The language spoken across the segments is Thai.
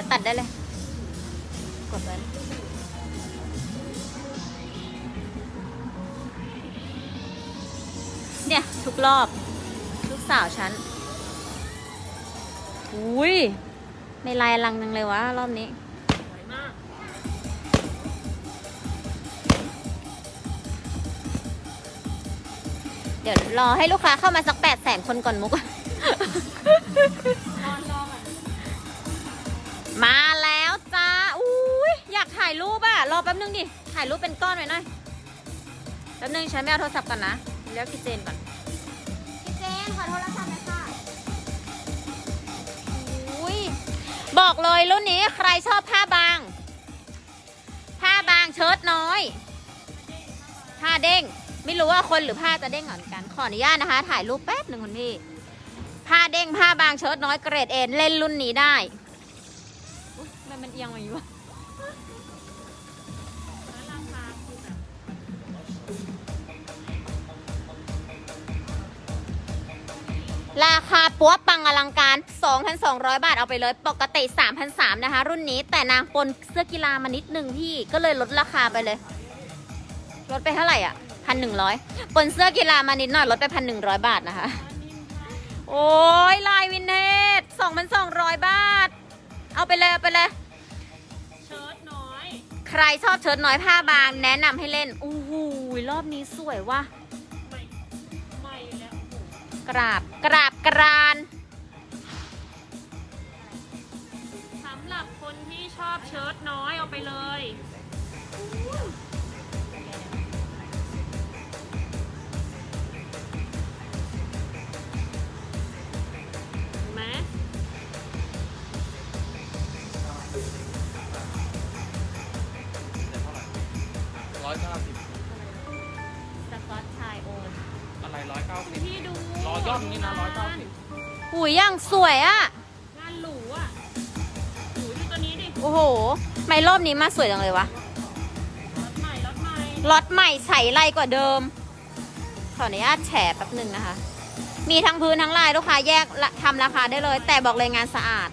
ดี๋ยวตัดได้เลย กดไว้เนี่ย ทุกรอบลูกสาวฉันอุ้ยไม่ลายลังนังเลยวะ รอบนี้เดี๋ยวรอให้ลูกค้าเข้ามาสักแปดแสนคนก่อนมุก มาแล้วจ้าอุ้ยอยากถ่ายรูปอะรอแป๊บนึงดิ ถ่ายรูปเป็นก้อนไว้หน่อยแป๊บนึงฉันไม่เอาโทรศัพท์ก่อนนะเรียกพี่เจนก่อน พี่เจนขอโทรศัพท์หน่อยค่ะอุ้ยบอกเลยรุ่นนี้ใครชอบผ้าบาง ผ้าบางเชิ้ตน้อย ผ้าเด้ง ไม่รู้ว่าคนหรือผ้าจะเด้งเหมือนกัน ขออนุญาตนะคะ ถ่ายรูปแป๊บหนึ่งคุณพี่ ผ้าเด้งผ้าบางเชิ้ตน้อยเกรดเอ็นเล่นรุ่นนี้ได้อุ๊ย มันเอียงมาอยู่วะราคาคือแบบราคาปัวปังอลังการ 2,200 บาทเอาไปเลย ปกติ 3,300นะคะ รุ่นนี้แต่นางปนเสื้อกีฬามานิดนึงพี่ก็เลยลดราคาไปเลย ลดไปเท่าไหร่อะพันหนึ่งร้อยปนเสื้อกีฬามานิดหน่อยลดไปพันหนึ่งร้อยบาทนะคะ โอ้ยลายวินเทจ2,200บาท เอาไปเลยเอาไปเลย รชอบเชิ้ตน้อยผ้าบาง แนะนำให้เล่นอู้หูยรอบนี้สวยว่ะกราบกราบกรานสำหรับคนที่ชอบเชิ้ตน้อยเอาไปเลย รร้อยเก้าสิบพี่ดูร้อยย่อมนี่นะร้อยเก้าสิบหูยยังสวยอะงานหรูอะหรูดูตัวนี้ดิโอ้โห ไม่รอบนี้มาสวยจังเลยวะรถใหม่รถใหม่ล็อตใหม่ใส่ไรกว่าเดิม ขออนุญาตแฉแป๊บหนึ่งนะคะ มีทั้งพื้นทั้งลายลูกค้าแยกละทำราคาได้เลย แต่บอกเลยงานสะอาด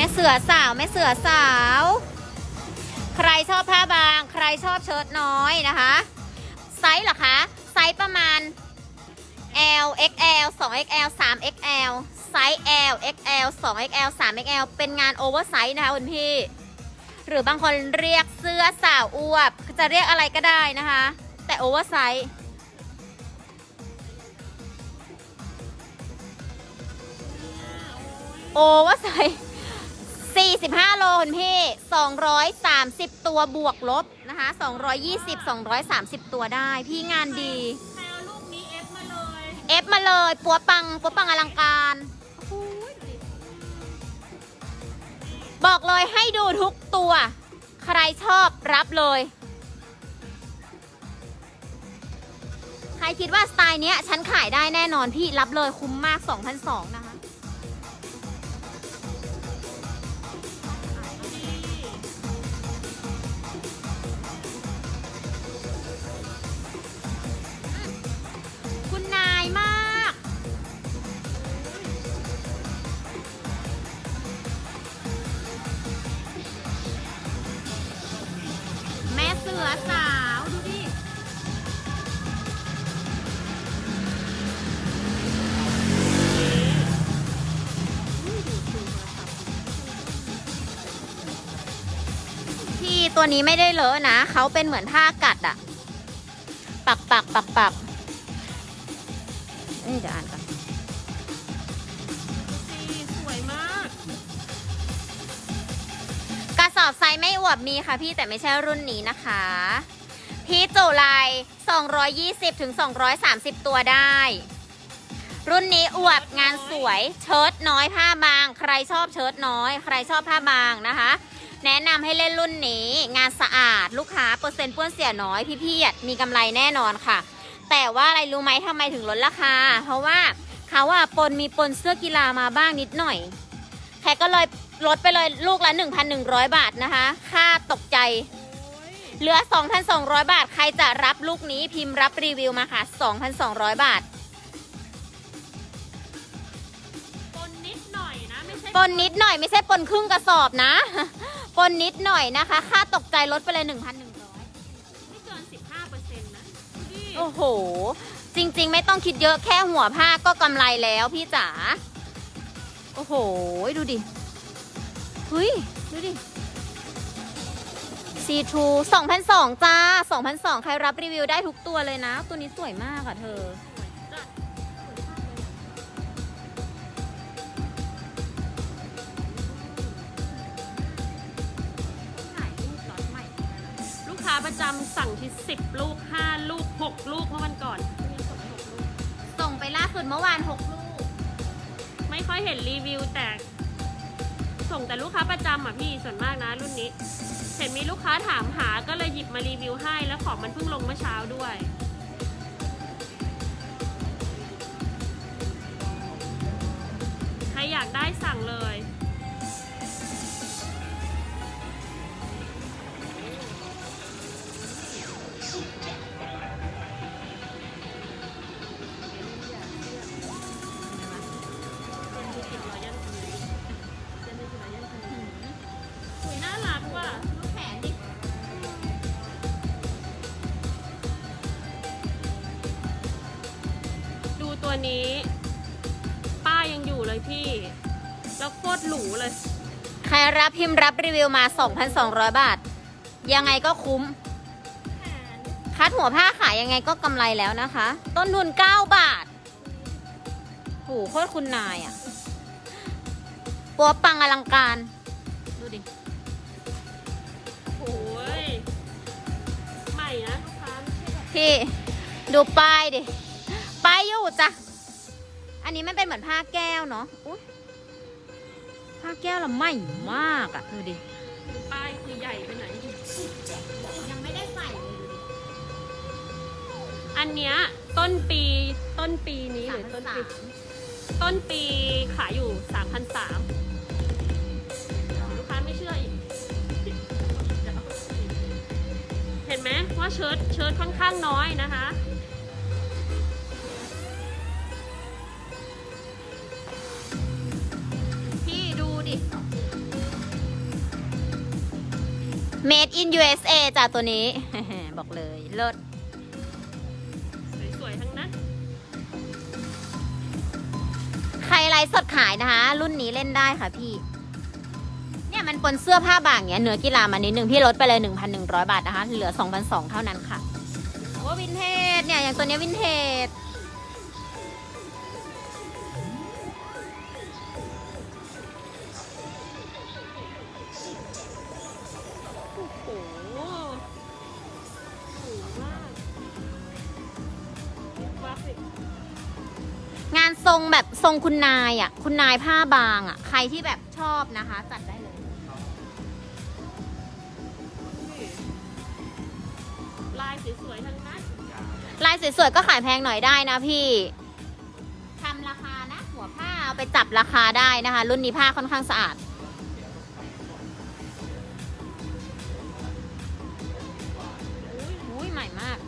แม่เสือสาวแม่เสือสาว ใครชอบผ้าบาง ใครชอบเชิ้ตน้อยนะคะ ไซส์เหรอคะไซส์ประมาณ L XL 2 XL 3 XL ไซส์ L XL 2 XL 3 XL เป็นงานโอเวอร์ไซส์นะคะคุณพี่ หรือบางคนเรียกเสื้อสาวอวบ จะเรียกอะไรก็ได้นะคะ แต่โอเวอร์ไซส์โอเวอร์ไซส์ 45 โลคุณพี่ 230 ตัวบวกลบนะคะ 220 230 ตัวได้ พี่งานดี ใครเอาลูกนี้เอฟมาเลย เอฟมาเลย ปัวปัง ปัวปังอลังการ บอกเลยให้ดูทุกตัว ใครชอบรับเลย ใครคิดว่าสไตล์เนี้ย ฉันขายได้แน่นอนพี่รับเลยคุ้มมาก 2,200นะคะ ตัวนี้ไม่ได้เลอะนะ เขาเป็นเหมือนผ้ากัดอะปักปักปักปักเอ้ยเดี๋ยวอ่านก่อนสีสวยมาก กระสอบไซส์ไม่อวบมีค่ะพี่แต่ไม่ใช่รุ่นนี้นะคะ พี่จุลาย220ถึง230 ตัวได้ รุ่นนี้อวบงานสวย เชิ้ตน้อยผ้าบาง ใครชอบเชิ้ตน้อย ใครชอบผ้าบางนะคะ แนะนำให้เล่นรุ่นนี้ งานสะอาดลูกค้าเปอร์เซ็นต์เปื้อนเสียน้อยพี่ๆอะมีกำไรแน่นอนค่ะ แต่ว่าอะไรรู้ไหมทำไมถึงลดราคา เพราะว่าเขาอะปนมีปนเสื้อกีฬามาบ้างนิดหน่อยแขกก็เลยลดไปเลยลูกละ 1,100 บาทนะคะ ค่าตกใจเหลือ 2,200 บาท ใครจะรับลูกนี้พิมพ์รับรีวิวมาค่ะ 2,200 บาท ปนนิดหน่อยนะ ไม่ใช่ปนนิดหน่อยไม่ใช่ปนครึ่งกระสอบนะ ปนนิดหน่อยนะคะ ค่าตกใจลดไปเลย 1,100 ไม่เกิน 15%นะดูดิโอ้โห จริงๆ ไม่ต้องคิดเยอะแค่หัวผ้าก็กำไรแล้วพี่จ๋า โอ้โห ดูดิเฮ้ย ดูดิ C2 2,200จ้า2,200ใครรับรีวิวได้ทุกตัวเลยนะ ตัวนี้สวยมากอะเธอ จำสั่งที่ 10 ลูก 5 ลูก 6 ลูกเมื่อวันก่อน ส่งไปล่าสุดเมื่อวาน6ลูก ไม่ค่อยเห็นรีวิวแต่ ส่งแต่ลูกค้าประจำอะพี่ส่วนมากนะรุ่นนี้ เห็นมีลูกค้าถามหาก็เลยหยิบมารีวิวให้แล้วของมันเพิ่งลงเมื่อเช้าด้วยใครอยากได้สั่งเลยสวย หรูเลย ใครรับพิมพ์รับรีวิวมา 2,200 บาท ยังไงก็คุ้ม คัดหัวผ้าขายยังไงก็กำไรแล้วนะคะ ต้นทุน 9 บาทโหโคตรคุณนายอะปัวปังอลังการ ดูดิโอ้ยใหม่นะลูกค้าไม่ใช่แบบพี่ ดูป้ายดิ ป้ายอยู่จ้ะ อันนี้มันเป็นเหมือนผ้าแก้วเนาะอุ๊ย ผ้าแก้วละใหม่มากอะดูดิ ป้ายคือใหญ่ไปไหนยังไม่ได้ใส่เลยดูดิอันเนี้ยต้นปีต้นปีนี้หรือต้นปี ต้นปีขายอยู่ 3,300ลูกค้าไม่เชื่ออีก เห็นไหมว่าเชิ้ตเชิ้ตค่อนข้างน้อยนะคะ ดูดิ Made in USA จ้ะตัวนี้ บอกเลยเลิศสวยๆ ทั้งนั้น ใครไลฟ์สดขายนะคะ รุ่นนี้เล่นได้ค่ะพี่ เนี่ยมันปนเสื้อผ้าบางเนี้ยเนื้อกีฬามานิดนึงพี่ลดไปเลย 1,100 บาทนะคะ เหลือ 2,200 เท่านั้นค่ะโอ้วินเทจเนี่ย อย่างตัวเนี้ยวินเทจ รงแบบทรงคุณนายอะ คุณนายผ้าบางอะ ใครที่แบบชอบนะคะ จัดได้เลย ลายสวยๆทั้งนั้น ลายสวยๆก็ขายแพงหน่อยได้นะพี่ทำราคานะ หัวผ้าเอาไปจับราคาได้นะคะ รุ่นนี้ผ้าค่อนข้างสะอาด อุ้ยใหม่มาก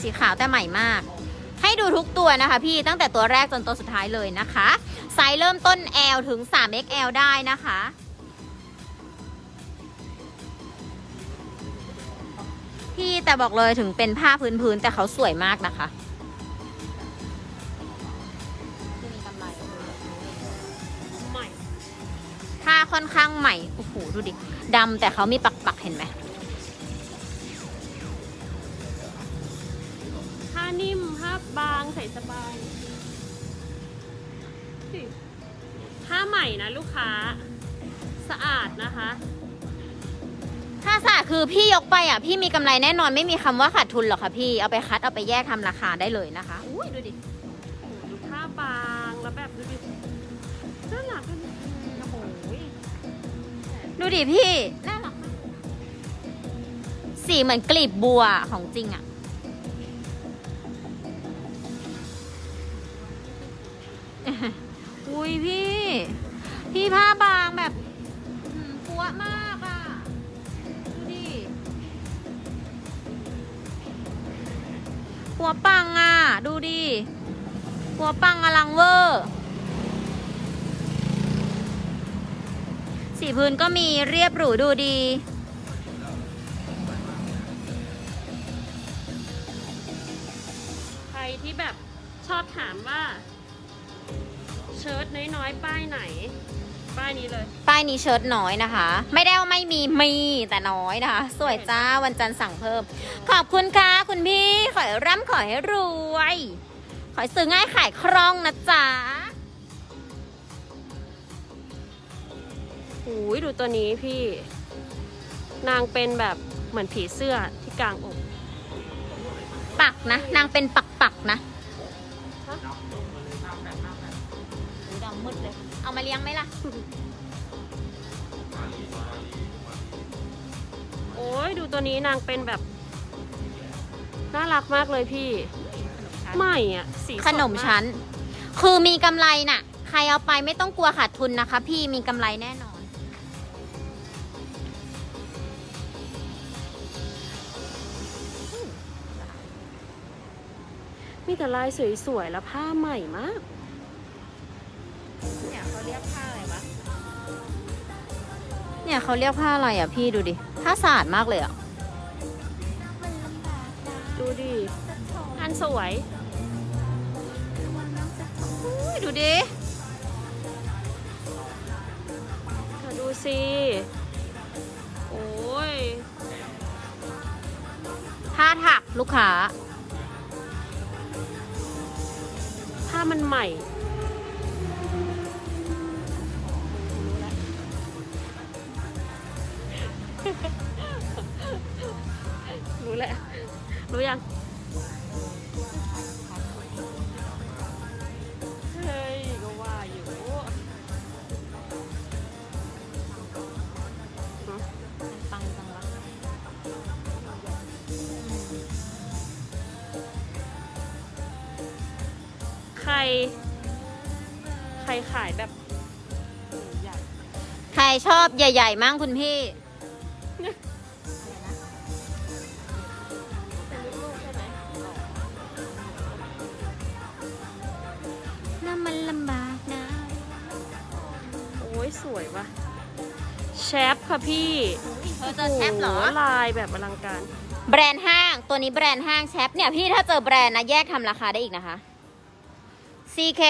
สีขาวแต่ใหม่มาก ให้ดูทุกตัวนะคะพี่ตั้งแต่ตัวแรกจนตัวสุดท้ายเลยนะคะ ไซส์เริ่มต้น L ถึง 3XL ได้นะคะ พี่แต่บอกเลยถึงเป็นผ้าพื้นๆแต่เขาสวยมากนะคะที่มีกำไรใหม่ผ้าค่อนข้างใหม่ โอ้โห ดูดิ ดำแต่เขามีปักๆเห็นไหม นิ่มผ้าบางใส่สบายสิผ้าใหม่นะลูกค้า สะอาดนะคะ ถ้าสะคือพี่ยกไปอะ พี่มีกำไรแน่นอนไม่มีคำว่าขาดทุนหรอกค่ะพี่เอาไปคัดเอาไปแยกทำราคาได้เลยนะคะอุ้ยดูดิโอ้โหดูผ้าบางแล้วแบบดูดิน่ารักอะโอ้โหดูดิพี่น่ารักมากสีเหมือนกลีบบัวของจริงอะ หัวปังอะ ดูดิ หัวปังอลังเวอร์สีพื้นก็มีเรียบหรูดูดี ใครที่แบบชอบถามว่า เชิ้ตน้อยๆ ป้ายไหน ป้ายนี้เลย ป้ายนี้เชิ้ตน้อยนะคะ ไม่ได้ว่าไม่มีมีแต่น้อยนะคะ สวยจ้าวันจันทร์สั่งเพิ่ม ขอบคุณค่ะคุณพี่ขอให้ร่ำขอให้รวย ขอให้ซื้อง่ายขายคล่องนะจ๊ะหูยดูตัวนี้พี่ นางเป็นแบบเหมือนผีเสื้อที่กลางอก ปักนะ นางเป็นปักปักๆนะด มาเลี้ยงไหมล่ะ โอ้ยดูตัวนี้นางเป็นแบบ น่ารักมากเลยพี่ใหม่อะ สีสดขนมชั้น คือมีกำไรน่ะ ใครเอาไปไม่ต้องกลัวขาดทุนนะคะ พี่มีกำไรแน่นอน มีแต่ลายสวยๆ แล้วผ้าใหม่มาก เนี่ยเขาเรียกผ้าอะไรวะเนี่ยเขาเรียกผ้าอะไรอะพี่ดูดิผ้าสะอาดมากเลยอะดูดิอันสวยอุ้ยดูดิเธอดูสิโอ้ยผ้าถักลูกค้าผ้ามันใหม่ รู้ยังเฮ้ยก็ว่าอยู่ปังจังวะใคร ใครขายแบบ ใหญ่ ใครชอบใหญ่ ๆ มั่งคุณพี่ แชปค่ะพี่เธอเจอแชปเหรอ โโลายแบบอลังการ แบรนด์ห้างตัวนี้แบรนด์ห้างแชปเนี่ยพี่ถ้าเจอแบรนด์นะแยกทำราคาได้อีกนะคะ CK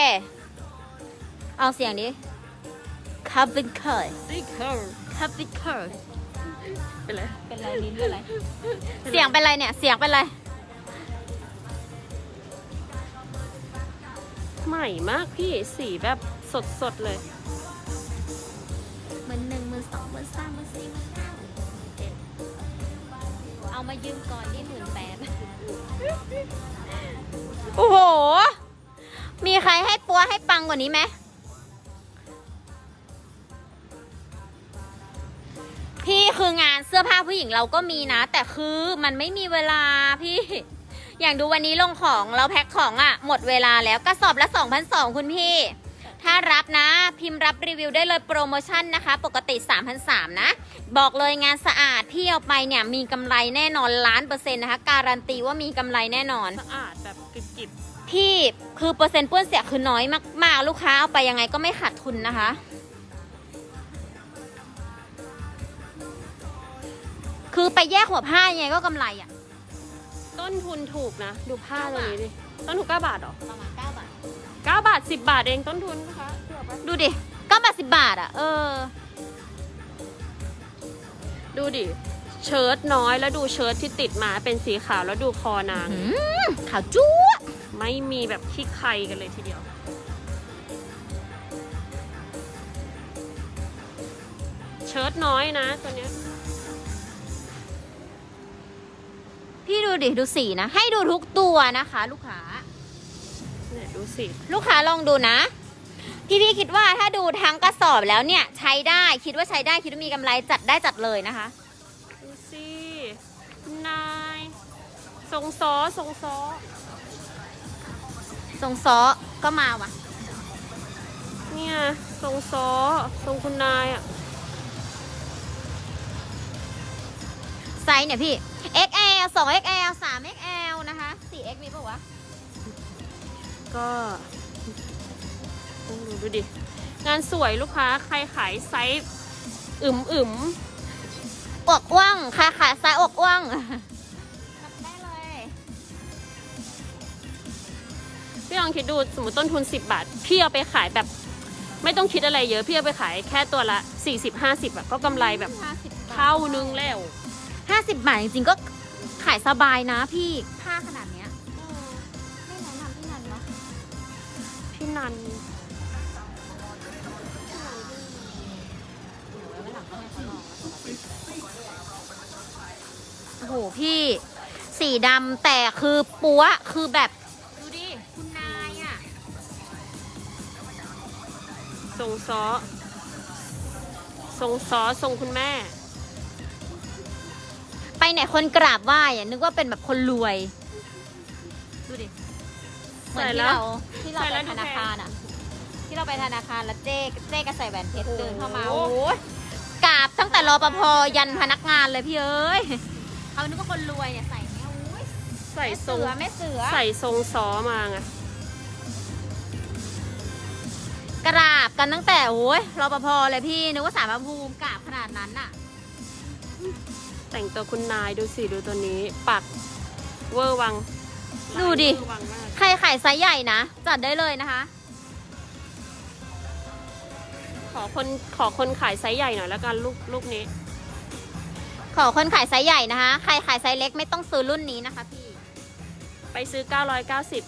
เอาเสียงดิ c a v i n c u r ซิเคอร์ c a v i n c u r เป็นไรเป็นไรลิ้นเป็นไร เสียงเป็นไรเนี่ย เสียงเป็นไร ใหม่มากพี่สีแบบสดๆเลย ยืมก่อนที่หมื่นแปดโอ้โห มีใครให้ปัวให้ปังกว่านี้ไหม พี่คืองานเสื้อผ้าผู้หญิงเราก็มีนะ แต่คือมันไม่มีเวลาพี่ อย่างดูวันนี้ลงของเราแพ็คของอะ่ะ หมดเวลาแล้วกระสอบละ2,200คุณพี่ ถ้ารับนะ พิมพ์รับรีวิวได้เลยโปรโมชั่นนะคะ ปกติ3,300นะ บอกเลยงานสะอาดพี่เอาไปเนี่ยมีกำไรแน่นอนล้านเปอร์เซ็นต์นะคะ การันตีว่ามีกำไรแน่นอน สะอาดแบบกริบพี่คือเปอร์เซ็นต์เปื้อนเสียคือน้อยมากๆ ลูกค้าเอาไปยังไงก็ไม่ขาดทุนนะคะ คือไปแยกหัวผ้ายังไงก็กำไรอะๆต้นทุนถูกนะ ดูผ้าตัวนี้ดิ ต้นทุน9บาทเหรอ ประมาณ9บาท9 บาท 10 บาทเองต้นทุนนะคะเชื่อปะดูดิ9บาท 10 บาทอะ เออ ดูดิ เชิ้ตน้อยแล้วดูเชิ้ตที่ติดมาเป็นสีขาวแล้วดูคอนางหืมขาวจุ๊วไม่มีแบบขี้ใครกันเลยทีเดียว เชิ้ตน้อยนะตัวเนี้ยพี่ดูดิ ดูสีนะ ให้ดูทุกตัวนะคะ ลูกค้าเนี่ย ดูสิ ลูกค้าลองดูนะ พี่พี่ๆคิดว่าถ้าดูทั้งกระสอบแล้วเนี่ยใช้ได้คิดว่าใช้ได้คิดว่ามีกำไรจัดได้จัดเลยนะคะ ดูสินายทรงซอทรงซอทรงซ้อก็มาว่ะ เนี่ยทรงซอทรงคุณนายอะไซส์เนี่ยพี่ XL 2 XL 3 XL นะคะ4 4x มีปะวะ ก็ดูดูดิ งานสวยลูกค้า ใครขายไซส์อึมอึมอวกอ้วงค่ะค่ะซ้ายอกอ้วงได้เลยๆพี่ลองคิดดูสมมติต้นทุน 10 บาท พี่เอาไปขายแบบไม่ต้องคิดอะไรเยอะ พี่เอาไปขายแค่ตัวละ 40-50อะก็กำไรแบบ50บาทเท่านึงแล้ว 50 บาทจริงๆก็ขายสบายนะพี่ผ้าขนาดเนี้ นันโอ้โหพี่สีดำแต่คือปัวคือแบบ ดูดิ คุณนายอะทรงซ้อทรงซ้อทรงคุณแม่ ไปไหนคนกราบไหว้อะนึกว่าเป็นแบบคนรวย เหมือนใส่ที่แล้วเราที่เราใส่ไปแล้วดูธนาคารอะ ที่เราไปธนาคารแล้วเจ๊เจ๊ก็ใส่แหวนเพชรโอ้โหเดินเข้ามาโอ้ยกราบตั้งแต่รอปภยันพนักงานเลยพี่เอ้ยเขานึกว่าคนรวยเนี่ยใส่เนี่ยโอ้ยใส่แม่ทรเสืงอแม่เสือใส่ทรงซ้อมาไงกราบกันตั้งแต่โอ้ยรอปภเลยพี่นึกว่าสารพระภูมิกราบขนาดนั้นน่ะ แต่งตัวคุณนายดูสิดูตัวนี้ ปักเวอร์วัง ดูดิเวอร์วังมากใครขายไซส์ใหญ่นะ จัดได้เลยนะคะ ขอคนขอคนขายไซส์ใหญ่หน่อยแล้วกันลูกลูกนี้ ขอคนขายไซส์ใหญ่นะคะ ใครขายไซส์เล็กไม่ต้องซื้อรุ่นนี้นะคะพี่ ไปซื้อ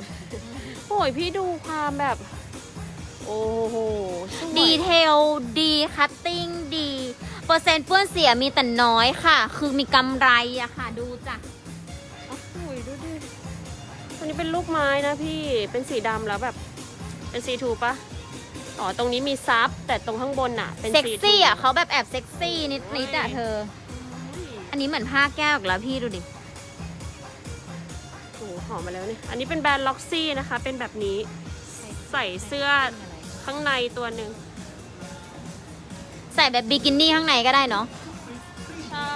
990 โอ้ยพี่ดูความแบบ โอ้โหสวยดีเทลดีคัตติ้งดี เปอร์เซ็นต์เปื้อนเสียมีแต่น้อยค่ะ คือมีกำไรอะค่ะ ดูจ้ะโอ้โหดูดิตัว นี้เป็นลูกไม้นะพี่เป็นสีดำแล้วแบบ เป็นสีทูปะอ๋อตรงนี้มีซับแต่ตรงข้างบนน่ะเป็นเซ็กสีซี่ทูอะเขาแบบแอบเซ็กซี่นิดนิดๆอะเธอ อันนี้เหมือนผ้าแก้วอีกแล้วพี่ดูดิ โอ้โหหอมมาแล้วเนี่ยอันนี้เป็นแบรนด์ล็อกซี่นะคะ เป็นแบบนี้ใส่เสื้อข้างในตัวหนึ่งใส่แบบบิกินี่ข้างในก็ได้เนาะใช่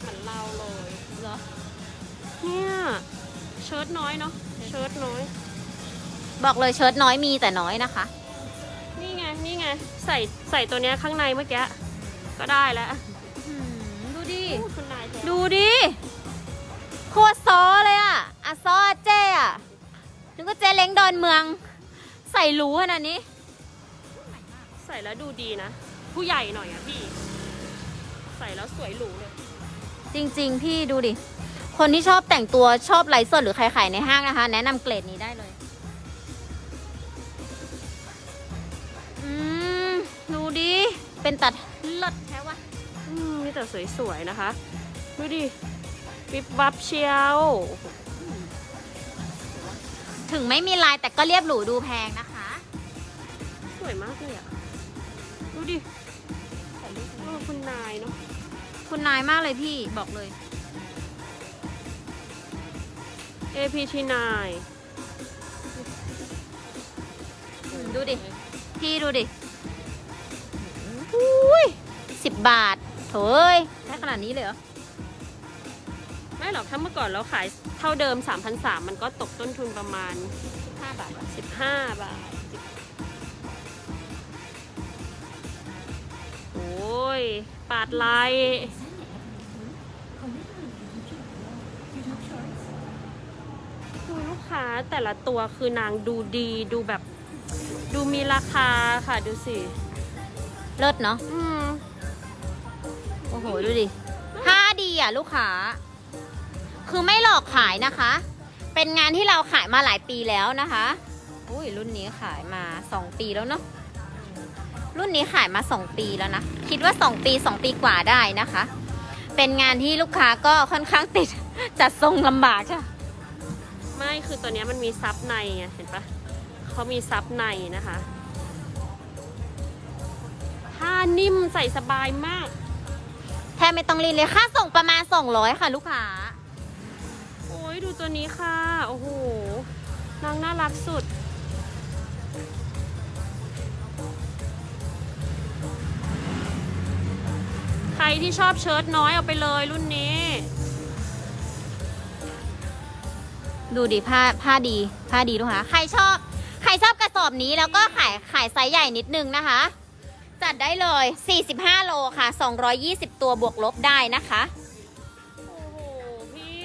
เหมือนเราเลยเหรอเนี่ย เชิ้ตน้อยเนาะเชิ้ตน้อย บอกเลยเชิ้ตน้อยมีแต่น้อยนะคะ นี่ไงนี่ไงใส่ใส่ตัวเนี้ยข้างในเมื่อกี้ก็ได้แล้วดูดิโอ้คุณนายแท้ดูดิโคตรซอเลยอะอะซออะเจ้อะนึกว่าเจเล้งดอนเมือง ใส่หรูขนาดนี้ ใส่แล้วดูดีนะ ผู้ใหญ่หน่อยอะพี่ ใส่แล้วสวยหรูเลย จริง ๆ พี่ดูดิ คนที่ชอบแต่งตัวชอบไลฟ์สดหรือใครขายในห้างนะคะ แนะนำเกรดนี้ได้เลยอืมดูดิ เป็นตัดเลิศแท้วะอืมมีแต่สวยๆนะคะ ดูดิวิบวับเชียว ถึงไม่มีลายแต่ก็เรียบหรูดูแพงนะคะ สวยมากเลยอะดูดิโอ้คุณนายเนาะคุณนายมากเลยพี่บอกเลย APT9 ดูดิ พี่ดูดิอุ้ยสิบบาทโถเอ้ยได้ขนาดนี้เลยเหรอ ไม่หรอกถ้าเมื่อก่อนเราขายเท่าเดิม 3,300 มันก็ตกต้นทุนประมาณห้าบาท15 บาท โอ้ย ปาดลายดูลูก ค้าแต่ละตัวคือนางดูดีดูแบบ ดูมีราคาค่ะดูสิเลิศเนาะอืมโอ้โหดูดิผ้าดีอะลูกค้า คือไม่หลอกขายนะคะ เป็นงานที่เราขายมาหลายปีแล้วนะคะอุ้ยรุ่นนี้ขายมาสองปีแล้วเนาะรุ่นนี้ขายมาสองปีแล้วนะ คิดว่าสองปีสองปีกว่าได้นะคะ เป็นงานที่ลูกค้าก็ค่อนข้างติดจัดทรงลำบากใช่ปะ ไม่คือตัวเนี้ยมันมีซับในไงเห็นปะเขามีซับในนะคะผ้านิ่มใส่สบายมาก แทบไม่ต้องรีดเลยค่าส่งประมาณ 200 ค่ะลูกค้าโอ้ยดูตัวนี้ค่ะ โอ้โหนางน่ารักสุด ใครที่ชอบเชิ้ตน้อยเอาไปเลยรุ่นนี้ ดูดิผ้าผ้าดีผ้าดีลูกค้าใครชอบ ใครชอบกระสอบนี้แล้วก็ขายขายไซส์ใหญ่นิดนึงนะคะ จัดได้เลย 45 โลค่ะ 220 ตัวบวกลบได้นะคะ โอ้โหพี่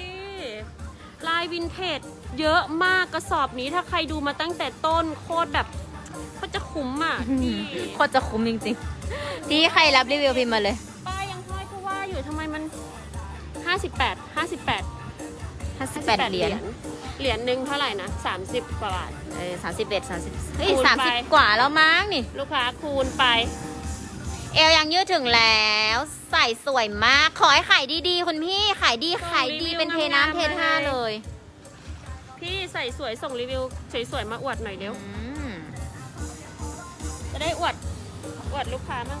ลายวินเทจเยอะมากกระสอบนี้ถ้าใครดูมาตั้งแต่ต้นโคตรแบบโคตรจะคุ้มอะพี่โคตรจะคุ้มจริงๆ ที่ใครรับรีวิวพิมพ์มาเลย ป้ายยังห้อยก็ว่าอยู่ทำไมมัน 58 58 58 เหรียญ เหรียญหนึ่งเท่าไหร่นะ 30 กว่าบาท เออ31 30เฮ้ยคูณไป30กว่าแล้วมั้งนี่ ลูกค้าคูณไป เอวยังยืดถึงแล้ว ใส่สวยมาก ขอให้ขายดีๆคุณพี่ ขายดี ขายดีเป็นเทน้ำเทท่าเลยพี่ใส่สวยส่งรีวิวสวยๆมาอวดหน่อยเร็ว อืมจะได้อวดอวดลูกค้าบ้าง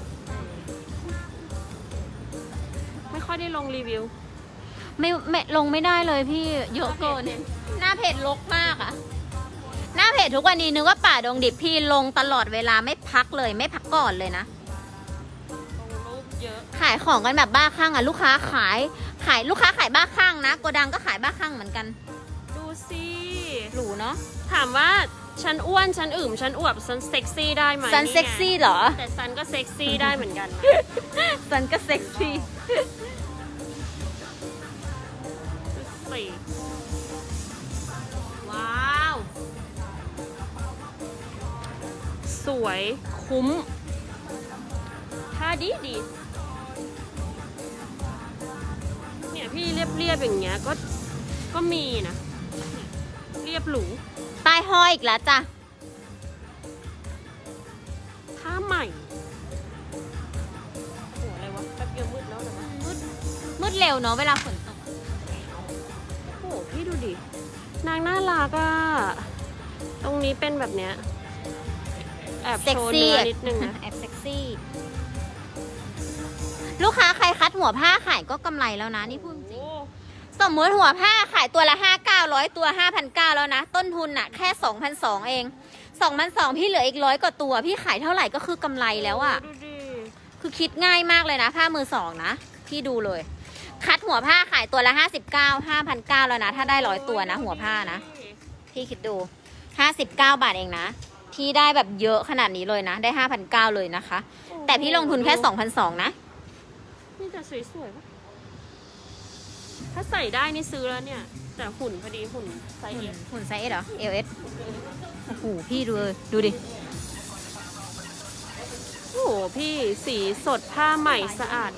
ไม่ค่อยได้ลงรีวิว ไม่ไม่ลงไม่ได้เลยพี่เยอะเกิน หน้าเพจลกมากอะหน้าเพจทุกวันนี้นึกว่าป่าดงดิบพี่ลงตลอดเวลาไม่พักเลยไม่พักก่อนเลยนะลงรูปเยอะขายของกันแบบบ้าคลั่งอะลูกค้าขาย ขายลูกค้าขายบ้าคลั่งนะโกดังก็ขายบ้าคลั่งเหมือนกันดูสิหรูเนาะถามว่าฉันอ้วนฉันอึมฉันอวบฉันเซ็กซี่ได้ไหมซันไงเซ็กซี่เหรอ แต่ซันก็เซ็กซี่ได้เหมือนกันนะซันก็เซ็กซี่ดู สิว้าว สวยคุ้มท่าดีดีเนี่ยพี่เรียบเรียบๆอย่างเงี้ยก็ก็มีนะ เรียบหรูป้ายห้อยอีกแล้วจ้ะผ้าใหม่โอ้อะไรวะแป๊บเดียวมืดแล้วเหรอวะมืดมืดเร็วเนาะเวลาฝน นางน่ารักอะตรงนี้เป็นแบบเนี้ย แอบเซ็กโชว์ซี่เนื้อนิดนึงนะ แอบเซ็กซี่ ลูกค้าใครคัดหัวผ้าขายก็กำไรแล้วนะนี่พูดจริงโอ้สมมติหัวผ้าขายตัวละห้าเก้าร้อยตัวห้าพันเก้าแล้วนะ ต้นทุนน่ะแค่สองพันสองเองสองพันสองพี่เหลืออีกร้อยกว่าตัว พี่ขายเท่าไหร่ก็คือกำไรแล้วอะ ดูดิคือคิดง่ายมากเลยนะ ผ้ามือสองนะ พี่ดูเลย คัดหัวผ้าขายตัวละห้าสิบเก้าห้าพันเก้าแล้วนะ ถ้าได้ร้อยตัวนะ หัวผ้านะ พี่คิดดูห้าสิบเก้าบาทเองนะ พี่ได้แบบเยอะขนาดนี้เลยนะ ได้ห้าพันเก้าเลยนะคะ แต่พี่ลงทุนแค่สองพันสองนะ นี่แต่สวยๆปะถ้าใส่ได้นี่ซื้อแล้วเนี่ย แต่หุ่นพอดีหุ่นไซส์เอสหุ่นไซส์เอสเหรอเอลเอสโอ้โหพี่ดูเลยดูดิโอ้โหพี่สีสดผ้าใหม่สะอาด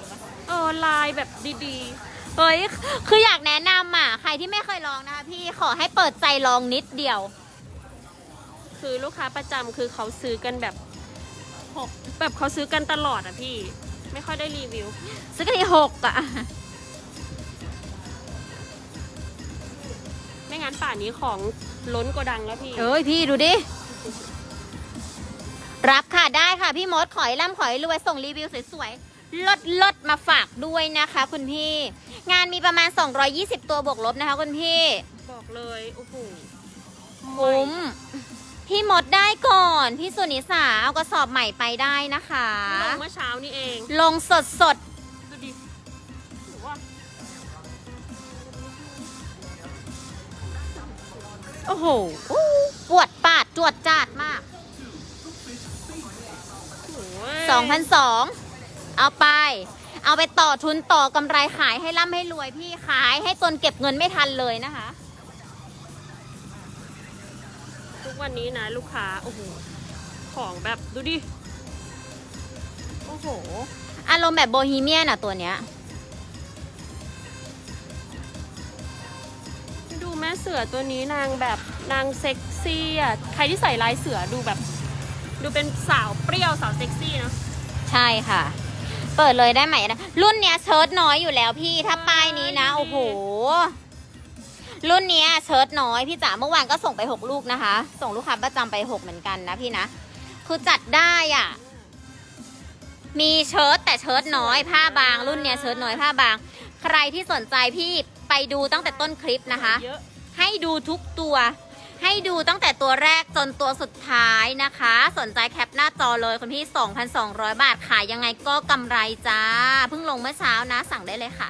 เออลายแบบดีเฮ้ย คืออยากแนะนำอะ ใครที่ไม่เคยลองนะคะพี่ขอให้เปิดใจลองนิดเดียวๆคือลูกค้าประจำคือเขาซื้อกันแบบแบบเขาซื้อกันตลอดอะพี่ ไม่ค่อยได้รีวิว ซื้อกันที่หกอะ ไม่งั้นป่านนี้ของล้นโกดังแล้วพี่ เอ้ยพี่ดูดิ รับค่ะได้ค่ะพี่มดขอยล่ำขอยรวยส่งรีวิวสวยๆ ลดลดๆมาฝากด้วยนะคะคุณพี่ งานมีประมาณ 220 ตัวบวกลบนะคะคุณพี่บอกเลยโอ้โหคุ้มพี่มดได้ก่อน พี่สุนิสาเอากระสอบใหม่ไปได้นะคะ ลงเมื่อเช้านี่เอง ลงสดสดดูดิหรือว่าๆโอ้โหอู้ปวดปาดจวดจาดมากโอ้ย2,002 เอาไป เอาไปต่อทุนต่อกำไรขายให้ร่ำให้รวยพี่ขายให้จนเก็บเงินไม่ทันเลยนะคะ ทุกวันนี้นะลูกค้า โอ้โห ของแบบดูดิ โอ้โห อารมณ์แบบโบฮีเมียนอะตัวเนี้ย ดูแม่เสือตัวนี้นางแบบนางเซ็กซี่อะใครที่ใส่ลายเสือดูแบบ ดูเป็นสาวเปรี้ยวสาวเซ็กซี่เนอะใช่ค่ะ เปิดเลยได้ไหมนะรุ่นเนี้ยเชิ้ตน้อยอยู่แล้วพี่ถ้าป้ายนี้นะโอ้โหรุ่นเนี้ยเชิ้ตน้อยพี่จ๋าเมื่อวานก็ส่งไป 6 ลูกนะคะ ส่งลูกค้าประจำไป 6 เหมือนกันนะพี่นะ คือจัดได้อะมีเชิ้ตแต่เชิ้ตน้อยผ้าบาง รุ่นเนี้ยเชิ้ตน้อยผ้าบาง ใครที่สนใจพี่ไปดูตั้งแต่ต้นคลิปนะคะเยอะให้ดูทุกตัว ให้ดูตั้งแต่ตัวแรกจนตัวสุดท้ายนะคะ สนใจแคปหน้าจอเลยคุณพี่ 2,200 บาทขายยังไงก็กำไรจ้า เพิ่งลงเมื่อเช้านะสั่งได้เลยค่ะ